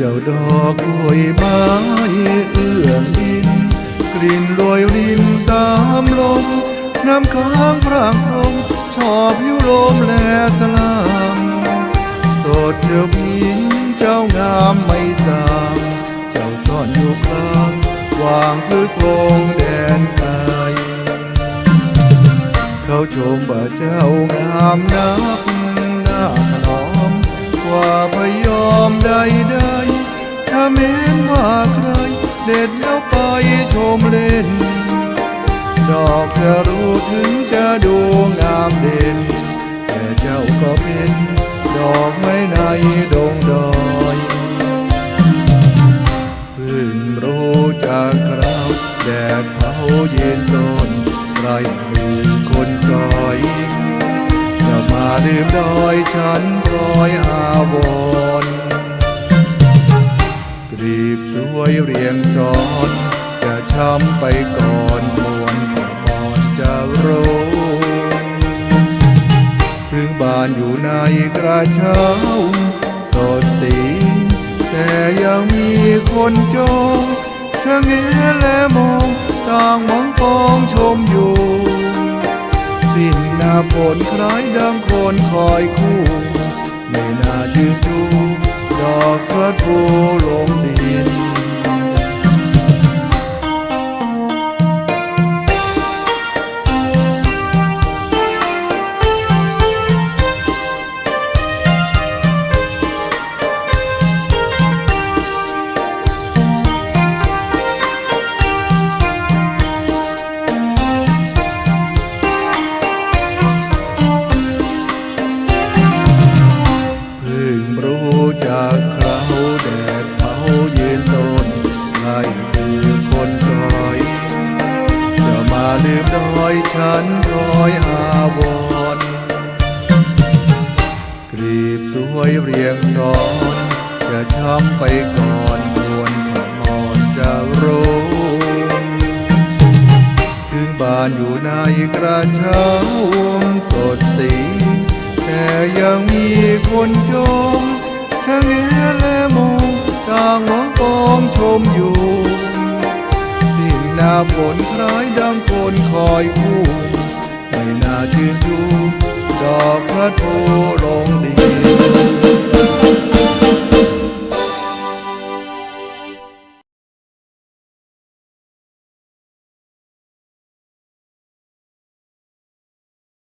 จ้าดอกกล้วยไม้เอื้อดิน กลิ่นโรยรินตามลม น้ำค้างพรางพรมชอบยุโรมแลสลามสดเจ้าพินเจ้างามไม่สางเจ้าซ่อนอยู่กลางวางพื้นโครงแดนไกลเขาชมว่าเจ้างามนัก จะรู้ถึงจะดูงามเด่น แต่เจ้าก็เป็นดอกไม้ในดงดอยเพิ่งรู้จากคราวแดดเผาเย็นตนไรมือคนซอยจะมาลืมดอยฉันรอยอาวรกรีบสวยเรียงซ้อนจะช้ำไปก่อนานอยู่ในกระเช้าสดสีแต่ยังมีคนจองชะเง้อและมองต่างมองปองชมอยู่ สิ้นหน้าผลคล้ายดังคนคอยคู่ ไม่น่าชื่นชูดอกกระทู ลืมดอยฉันรอยอาวรกรีบสวยเรียงซ้อน จะช้ำไปก่อนควรขมอนจะรู้ถึงบ้านอยู่ในกระเช้าวงสดสีแต่ยังมีคนจมชะเง้อและมองต่างมองปองชมอยู่าฝนคล้ายดังคนคอยคู่ไม่น่าชื่นชูดอกพระโทลงดี